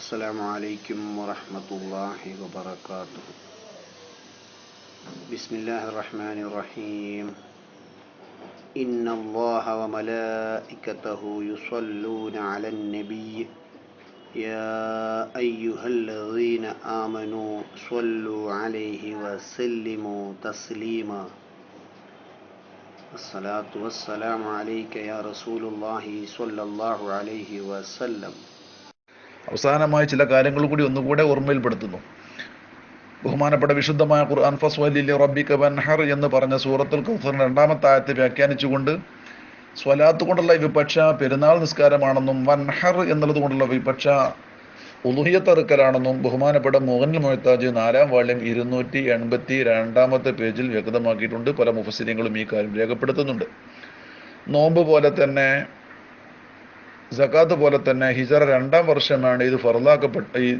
السلام عليكم ورحمة الله وبركاته. بسم الله الرحمن الرحيم. إن الله وملائكته يصلون على النبي. يا أيها الذين آمنوا صلوا عليه وسلموا تسليما. الصلاة والسلام عليك يا رسول الله صلى الله عليه وسلم. അവസാനമായി ചില കാര്യങ്ങൾ കൂടി ഒന്നുകൂടെ ഓർമ്മയിൽപ്പെടുത്തുന്നു. ബഹുമാനപ്പെട്ട വിശുദ്ധമായ ഖുർആൻ ഫസ്വലിലെ റബ്ബിക വൻഹർ എന്ന് പറഞ്ഞ സൂറത്തുൽ കൗസറിന്റെ രണ്ടാമത്തെ ആയത്തെ വ്യാഖ്യാനിച്ചുകൊണ്ട് സ്വലാത്ത് കൊണ്ടുള്ള വിപക്ഷ പെരുന്നാൾ നിസ്കാരമാണെന്നും വൻഹർ എന്നുള്ളത് കൊണ്ടുള്ള വിപക്ഷ ഉലുഹിയത്തറുക്കലാണെന്നും ബഹുമാനപ്പെട്ട മോഹൻ മൊഹത്താജ് നാലാം വാള്യം ഇരുന്നൂറ്റി എൺപത്തി രണ്ടാമത്തെ പേജിൽ വ്യക്തമാക്കിയിട്ടുണ്ട്. പല മുഫസിര്യങ്ങളും ഈ കാര്യം രേഖപ്പെടുത്തുന്നുണ്ട്. നോമ്പ് പോലെ തന്നെ സക്കാത്ത് പോലെ തന്നെ ഹിജറ രണ്ടാം വർഷമാണ് ഇത് ഫറലാക്കപ്പെട്ട ഈ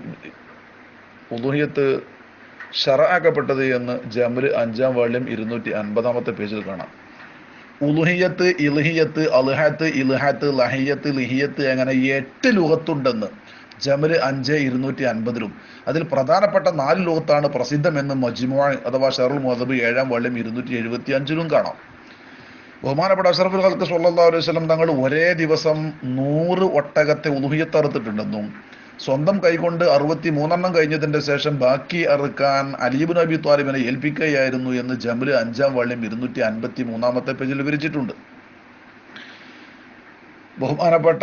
ഉദുഹിയത്ത് ഷറാക്കപ്പെട്ടത് എന്ന് ജമൽ അഞ്ചാം വാള്യം ഇരുന്നൂറ്റി അൻപതാമത്തെ പേജിൽ കാണാം. ഉലുഹിയത്ത് ഇൽഹിയത്ത് അൽഹത്ത് ഇൽഹത്ത് ലഹിയത്ത് ലിഹിയത്ത് അങ്ങനെ എട്ട് ലുഹത്തുണ്ടെന്ന് ജമൽ അഞ്ച് ഇരുന്നൂറ്റി അൻപതിലും. അതിൽ പ്രധാനപ്പെട്ട നാല് ലോകത്താണ് പ്രസിദ്ധമെന്ന് മജിമോ അഥവാ ഷറുൽ മുഹദബ് ഏഴാം വാള്യം ഇരുന്നൂറ്റി എഴുപത്തി അഞ്ചിലും കാണാം. ബഹുമാനപ്പെട്ട അഷറഫുൽ ഖൽക്ക് സല്ലല്ലാഹു അലൈഹി വസല്ലം തങ്ങൾ ഒരേ ദിവസം നൂറ് ഒട്ടകത്തെ ഉലുഹിയത്ത് അറുത്തിട്ടുണ്ടെന്നും സ്വന്തം കൈകൊണ്ട് അറുപത്തി മൂന്നെണ്ണം കഴിഞ്ഞതിന്റെ ശേഷം ബാക്കി അറുക്കാൻ അലീബ് നബി ത്വാലിബിനെ ഏൽപ്പിക്കുകയായിരുന്നു എന്ന് ജമൽ അഞ്ചാം വള്ളിയും ഇരുന്നൂറ്റി അൻപത്തി മൂന്നാമത്തെ പേജിൽ വിവരിച്ചിട്ടുണ്ട്. ബഹുമാനപ്പെട്ട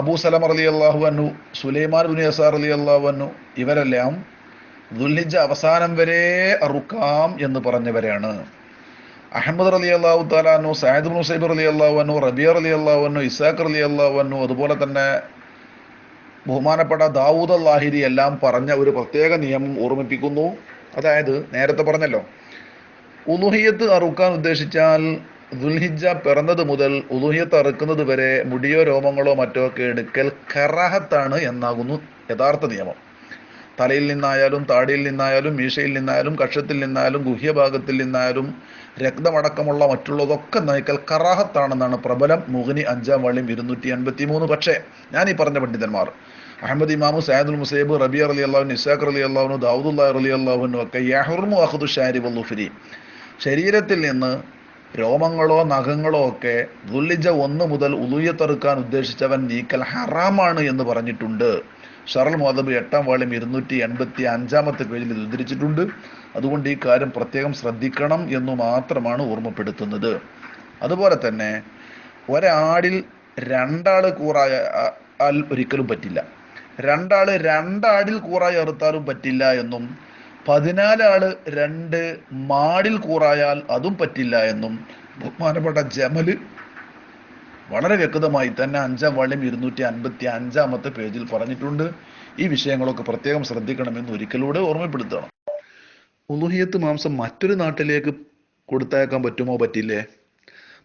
അബൂ സലം അലി അള്ളാഹു അന്നു സുലൈമാൻ ബുനി അസാർ അലി അള്ളാഹു അന്നു ഇവരെല്ലാം ദുൽഹിജ അവസാനം വരെ അറുക്കാം എന്ന് പറഞ്ഞവരാണ്. അഹമ്മദ് അലി അള്ളാഹു താലാനു സായദ് മുസൈബ് അലി അള്ളാഹുവനു റബിയർ അലി അള്ളാഹുവനു ഇസാഖർ അലി അള്ളാഹുവനു അതുപോലെ തന്നെ ബഹുമാനപ്പെട്ട ദാവൂദ് അള്ളാഹിരി എല്ലാം പറഞ്ഞ ഒരു പ്രത്യേക നിയമം ഓർമ്മിപ്പിക്കുന്നു. അതായത് നേരത്തെ പറഞ്ഞല്ലോ ഉലുഹിയത്ത് അറുക്കാൻ ഉദ്ദേശിച്ചാൽ ദുൽഹിജ പിറന്നത് മുതൽ ഉലുഹിയത്ത് അറുക്കുന്നത് വരെ മുടിയോ രോമങ്ങളോ മറ്റോ ഒക്കെ എടുക്കൽ കറാഹത്താണ് എന്നാകുന്നു യഥാർത്ഥ നിയമം. തലയിൽ നിന്നായാലും താടിയിൽ നിന്നായാലും മീശയിൽ നിന്നായാലും കക്ഷത്തിൽ നിന്നായാലും ഗുഹ്യഭാഗത്തിൽ നിന്നായാലും രക്തമടക്കമുള്ള മറ്റുള്ളതൊക്കെ നയിക്കൽ കറാഹത്താണെന്നാണ് പ്രബലം മുഹിനി അഞ്ചാം വള്ളിയും ഇരുന്നൂറ്റി അൻപത്തി മൂന്ന് പക്ഷേ ഞാൻ ഈ പറഞ്ഞ പണ്ഡിതന്മാർ അഹമ്മദ് ഇമാമു സയദുൽ മുസൈബ് റബിയർ അലി അള്ളാഹു നിസാഖർ അലി അള്ളാഹുനു ദാവൂദുല്ലാ അലി അള്ളാഹുനു ഒക്കെ യഹുർമു അഹദു ഷാരി വല്ലുഫിരി ശരീരത്തിൽ നിന്ന് രോമങ്ങളോ നഖങ്ങളോ ഒക്കെ ദുല്ലിജ ഒന്ന് മുതൽ ഉലുയത്തെറുക്കാൻ ഉദ്ദേശിച്ചവൻ നീക്കൽ ഹറാമാണ് എന്ന് പറഞ്ഞിട്ടുണ്ട്. ഷറൽ മുഹദബ് എട്ടാം വാള്യം ഇരുന്നൂറ്റി എൺപത്തി അഞ്ചാമത്തെ പേജിൽ ഇത് ഉദ്ധരിച്ചിട്ടുണ്ട്. അതുകൊണ്ട് ഈ കാര്യം പ്രത്യേകം ശ്രദ്ധിക്കണം എന്ന് മാത്രമാണ് ഓർമ്മപ്പെടുത്തുന്നത്. അതുപോലെ തന്നെ ഒരാടിൽ രണ്ടാൾ കൂറായ ആൽ ഒരിക്കലും പറ്റില്ല. രണ്ടാൾ രണ്ടാടിൽ കൂറായി അറുത്താലും പറ്റില്ല എന്നും പതിനാലാൾ രണ്ട് മാടിൽ കൂറായാൽ അതും പറ്റില്ല എന്നും ബഹുമാനപ്പെട്ട ജമൽ വളരെ വ്യക്തമായി തന്നെ അഞ്ചാം വാള്യം ഇരുന്നൂറ്റി അൻപത്തി അഞ്ചാമത്തെ പേജിൽ പറഞ്ഞിട്ടുണ്ട്. ഈ വിഷയങ്ങളൊക്കെ പ്രത്യേകം ശ്രദ്ധിക്കണമെന്ന് ഒരിക്കലൂടെ ഓർമ്മപ്പെടുത്തണം. ഉലുഹിയത്ത് മാംസം മറ്റൊരു നാട്ടിലേക്ക് കൊടുത്തയക്കാൻ പറ്റുമോ പറ്റില്ലേ?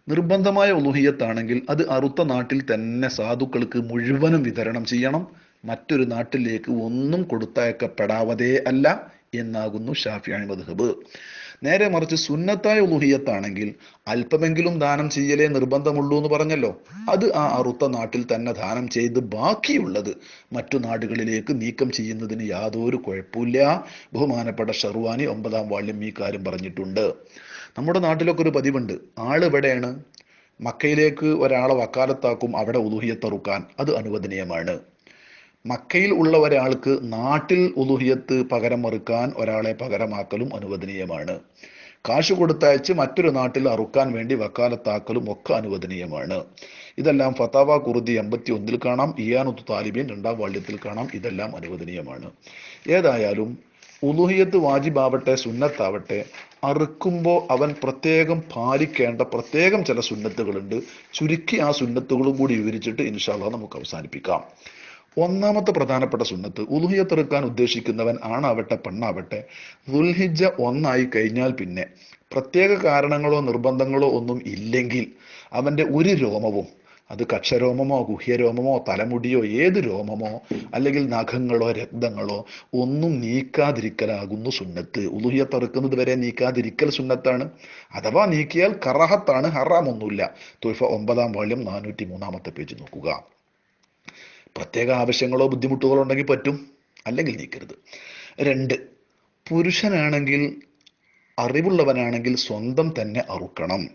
നിർബന്ധമായ ഉലുഹിയത്താണെങ്കിൽ അത് അറുത്ത നാട്ടിൽ തന്നെ സാധുക്കൾക്ക് മുഴുവനും വിതരണം ചെയ്യണം. മറ്റൊരു നാട്ടിലേക്ക് ഒന്നും കൊടുത്തയക്കപ്പെടാവതേ അല്ല എന്നാകുന്നു ഷാഫിയാണി മദ്ഹബ് നേരെ മറിച്ച് സുന്നത്തായ ഉലുഹിയത്താണെങ്കിൽ അല്പമെങ്കിലും ദാനം ചെയ്യലേ നിർബന്ധമുള്ളൂ എന്ന് പറഞ്ഞല്ലോ. അത് ആ അറുത്ത നാട്ടിൽ തന്നെ ദാനം ചെയ്ത് ബാക്കിയുള്ളത് മറ്റു നാടുകളിലേക്ക് നീക്കം ചെയ്യുന്നതിന് യാതൊരു കുഴപ്പമില്ല ബഹുമാനപ്പെട്ട ഷർവാനി ഒമ്പതാം വാള്യം ഈ കാര്യം പറഞ്ഞിട്ടുണ്ട്. നമ്മുടെ നാട്ടിലൊക്കെ ഒരു പതിവുണ്ട്. ആൾ എവിടെയാണ്? മക്കയിലേക്ക് ഒരാളെ വക്കാലത്താക്കും അവിടെ ഉലുഹിയത്തറുക്കാൻ അത് അനുവദനീയമാണ്. മക്കയിൽ ഉള്ള ഒരാൾക്ക് നാട്ടിൽ ഉലുഹിയത്ത് പകരം മറുക്കാൻ ഒരാളെ പകരമാക്കലും അനുവദനീയമാണ്. കാശ് കൊടുത്തയച്ച് മറ്റൊരു നാട്ടിൽ അറുക്കാൻ വേണ്ടി വക്കാലത്താക്കലും ഒക്കെ അനുവദനീയമാണ്. ഇതെല്ലാം ഫത്താവ കുറുദി എൺപത്തി ഒന്നിൽ കാണാം ഇയാനുത്ത് താലിബീൻ രണ്ടാം വാള്യത്തിൽ കാണാം ഇതെല്ലാം അനുവദനീയമാണ്. ഏതായാലും ഉലുഹിയത്ത് വാജിബാവട്ടെ സുന്നത്താവട്ടെ അറുക്കുമ്പോൾ അവൻ പ്രത്യേകം പാലിക്കേണ്ട പ്രത്യേകം ചില സുന്നത്തുകളുണ്ട്. ചുരുക്കി ആ സുന്നത്തുകളും കൂടി വിവരിച്ചിട്ട് ഇൻഷാല്ല നമുക്ക് അവസാനിപ്പിക്കാം. ഒന്നാമത്തെ പ്രധാനപ്പെട്ട സുന്നത്ത് ഉലുഹിയത്തെറുക്കാൻ ഉദ്ദേശിക്കുന്നവൻ ആണാവട്ടെ പെണ്ണാവട്ടെ ദുൽഹിജ ഒന്നായി കഴിഞ്ഞാൽ പിന്നെ പ്രത്യേക കാരണങ്ങളോ നിർബന്ധങ്ങളോ ഒന്നും ഇല്ലെങ്കിൽ അവന്റെ ഒരു രോമവും അത് കക്ഷരോമമോ ഗുഹ്യരോമമോ തലമുടിയോ ഏത് രോമമോ അല്ലെങ്കിൽ നഖങ്ങളോ രക്തങ്ങളോ ഒന്നും നീക്കാതിരിക്കലാകുന്നു സുന്നത്ത്. ഉലുഹിയ തറുക്കുന്നത് വരെ നീക്കാതിരിക്കൽ സുന്നത്താണ്. അഥവാ നീക്കിയാൽ കറഹത്താണ് ഹറാമൊന്നുമില്ല. തുൽഫ ഒമ്പതാം വാള്യം നാനൂറ്റി മൂന്നാമത്തെ പേജ് നോക്കുക. പ്രത്യേക ആവശ്യങ്ങളോ ബുദ്ധിമുട്ടുകളോ ഉണ്ടെങ്കിൽ പറ്റും. അല്ലെങ്കിൽ നീക്കരുത്. രണ്ട് പുരുഷനാണെങ്കിൽ അറിവുള്ളവനാണെങ്കിൽ സ്വന്തം തന്നെ അറുക്കണം.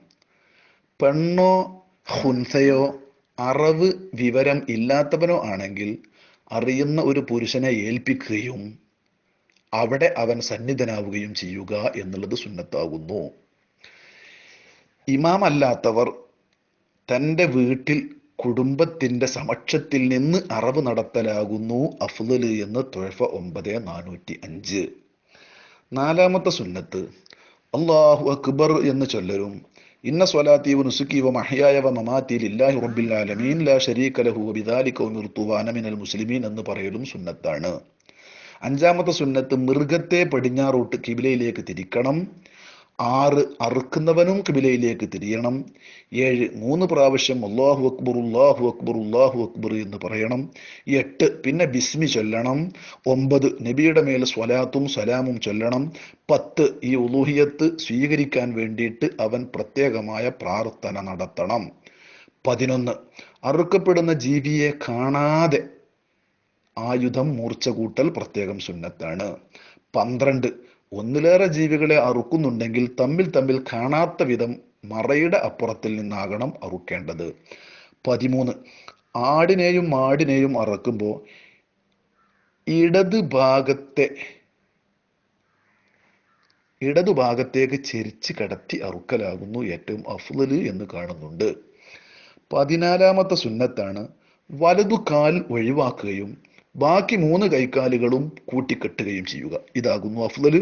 പെണ്ണോ ഹുൻസയോ അറിവ് വിവരം ഇല്ലാത്തവനോ ആണെങ്കിൽ അറിയുന്ന ഒരു പുരുഷനെ ഏൽപ്പിക്കുകയും അവിടെ അവൻ സന്നിധനാവുകയും ചെയ്യുക എന്നുള്ളത് സുന്നത്താകുന്നു. ഇമാമല്ലാത്തവർ തന്റെ വീട്ടിൽ കുടുംബത്തിന്റെ സമക്ഷത്തിൽ നിന്ന് അറിവ് നടത്തലാകുന്നു അഫ്ലൽ എന്ന് തൊഴഫ ഒമ്പത് നാനൂറ്റി അഞ്ച്. നാലാമത്തെ സുന്നത്ത് അള്ളാഹു അക്ബർ എന്ന് ചൊല്ലരും ഇന്ന സ്വലാത്തി നുസുക്കീവ നുസുക്കി വ മഹയായ വ മമാത്തി ലില്ലാഹി റബ്ബിൽ ആലമീൻ ലാ ശരീക ലഹു ബിദാലിക ഉമിർതു വ മിനൽ മുസ്ലിമീൻ എന്ന് പറയലും സുന്നത്താണ്. അഞ്ചാമത്തെ സുന്നത്ത് മൃഗത്തെ പടിഞ്ഞാറോട്ട് കിബിലയിലേക്ക് തിരിക്കണം ആറ് അറുക്കുന്നവനും കിബിലയിലേക്ക് തിരിയണം. ഏഴ് മൂന്ന് പ്രാവശ്യം അള്ളാഹു അക്ബർ അള്ളാഹു അക്ബർ അള്ളാഹു അക്ബർ എന്ന് പറയണം. എട്ട് പിന്നെ ബിസ്മി ചൊല്ലണം. ഒമ്പത് നബിയുടെ മേൽ സ്വലാത്തും സലാമും ചൊല്ലണം. പത്ത് ഈ ഉലൂഹിയത്ത് സ്വീകരിക്കാൻ വേണ്ടിയിട്ട് അവൻ പ്രത്യേകമായ പ്രാർത്ഥന നടത്തണം. പതിനൊന്ന് അറുക്കപ്പെടുന്ന ജീവിയെ കാണാതെ ആയുധം മൂർച്ച കൂട്ടൽ പ്രത്യേകം സുന്നത്താണ്. പന്ത്രണ്ട് ഒന്നിലേറെ ജീവികളെ അറുക്കുന്നുണ്ടെങ്കിൽ തമ്മിൽ തമ്മിൽ കാണാത്ത വിധം മറയുടെ അപ്പുറത്തിൽ നിന്നാകണം അറുക്കേണ്ടത്. പതിമൂന്ന്. ആടിനെയും മാടിനെയും അറക്കുമ്പോൾ ഇടത് ഭാഗത്തെ ഇടതു ഭാഗത്തേക്ക് ചെരിച്ച് കടത്തി അറുക്കലാകുന്നു ഏറ്റവും അഫ്ലല് എന്ന് കാണുന്നുണ്ട്. പതിനാലാമത്തെ സുന്നത്താണ് വലതു കാൽ ഒഴിവാക്കുകയും ബാക്കി മൂന്ന് കൈക്കാലുകളും കൂട്ടിക്കെട്ടുകയും ചെയ്യുക. ഇതാകുന്നു അഫ്ലൽ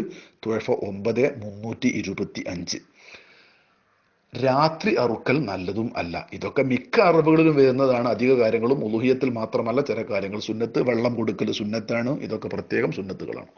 തുഴഫ ഒമ്പത് മുന്നൂറ്റി ഇരുപത്തി അഞ്ച് രാത്രി അറുക്കൽ നല്ലതും അല്ല. ഇതൊക്കെ മിക്ക അറിവുകളിലും വരുന്നതാണ്. അധിക കാര്യങ്ങളും ഉലുഹിയത്തിൽ മാത്രമല്ല. ചില കാര്യങ്ങൾ സുന്നത്ത് വെള്ളം കൊടുക്കൽ സുന്നത്താണ്. ഇതൊക്കെ പ്രത്യേകം സുന്നത്തുകളാണ്.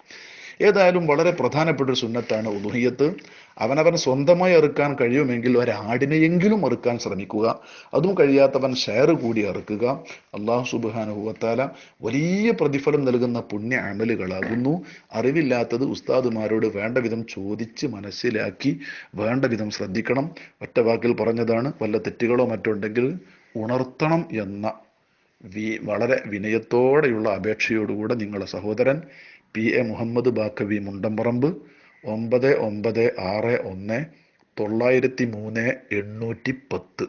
ഏതായാലും വളരെ പ്രധാനപ്പെട്ട ഒരു സുന്നത്താണ് ഉദുഹിയത്ത് അവനവൻ സ്വന്തമായി അറുക്കാൻ കഴിയുമെങ്കിൽ ഒരാടിനെയെങ്കിലും അറുക്കാൻ ശ്രമിക്കുക. അതും കഴിയാത്തവൻ ഷെയർ കൂടി അറുക്കുക. അള്ളാഹു സുബാനുഭവത്താല വലിയ പ്രതിഫലം നൽകുന്ന പുണ്യ അമലുകളാകുന്നു. അറിവില്ലാത്തത് ഉസ്താദുമാരോട് വേണ്ട വിധം ചോദിച്ച് മനസ്സിലാക്കി വേണ്ട വിധം ശ്രദ്ധിക്കണം. ഒറ്റ വാക്കിൽ പറഞ്ഞതാണ് വല്ല തെറ്റുകളോ മറ്റുണ്ടെങ്കിൽ ഉണർത്തണം എന്ന വി വളരെ വിനയത്തോടെയുള്ള അപേക്ഷയോടുകൂടെ നിങ്ങളുടെ സഹോദരൻ പി എ മുഹമ്മദ് ബാക്കവി മുണ്ടമ്പറമ്പ് ഒമ്പത് ഒമ്പത് ആറ് ഒന്ന് തൊള്ളായിരത്തി മൂന്ന് എണ്ണൂറ്റി പത്ത്.